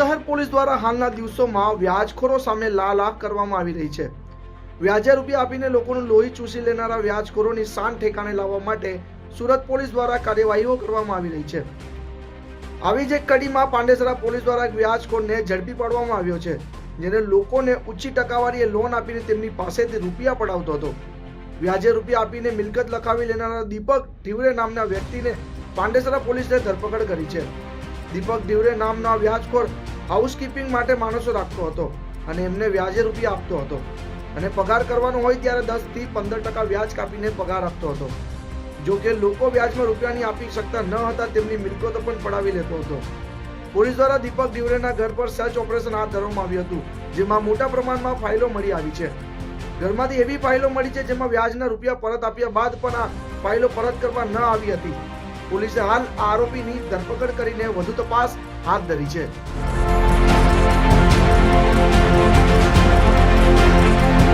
શહેર પોલીસ દ્વારા હાલના દિવસોમાં વ્યાજખોરો સામે લાલ આંખ કરવામાં આવી રહી છે. વ્યાજે રૂપિયા આપીને લોકોનું લોહી ચૂસી લેનારા વ્યાજખોરોની શાન ઠેકાણે લાવવા માટે સુરત પોલીસ દ્વારા કાર્યવાહીઓ કરવામાં આવી રહી છે. આવી જ એક કડીમાં પાંડેસરા પોલીસ દ્વારા એક વ્યાજખોરને ઝડપી પાડવામાં આવ્યો છે, જેને લોકોને ઊંચી ટકાવારીએ લોન આપીને તેમની પાસેથી રૂપિયા પડાવતો હતો. વ્યાજે રૂપિયા આપીને મિલકત લખાવી લેનારા દીપક ઢીવરે નામના વ્યક્તિને પાંડેસરા પોલીસે ધરપકડ કરી છે. દીપક ઢીવરે નામના વ્યાજખોર હાઉસકીપિંગ માટે માણસો રાખતો હતો અને એમને વ્યાજે રૂપિયા આપતો હતો. અને પગાર કરવાનો હોય ત્યારે દસથી પંદર ટકા વ્યાજ કાપીને પગાર આપતો હતો. જો કે લોકો વ્યાજમાં રૂપિયાની આપી શકતા ન હતા તેમની મિલકતો પણ પડાવી લેતો હતો. પોલીસ દ્વારા દીપક દિવરેના ઘર પર સર્ચ ઓપરેશન હાથ ધરવામાં આવ્યું હતું, જેમાં મોટા પ્રમાણમાં ફાઇલો મળી આવી છે. ઘરમાંથી એવી ફાઇલો મળી છે જેમાં વ્યાજના રૂપિયા પરત આપ્યા બાદ પણ આ ફાઇલો પરત કરવા ન આવી હતી. પોલીસે હાલ આરોપીની ધરપકડ કરીને વધુ તપાસ હાથ ધરી છે.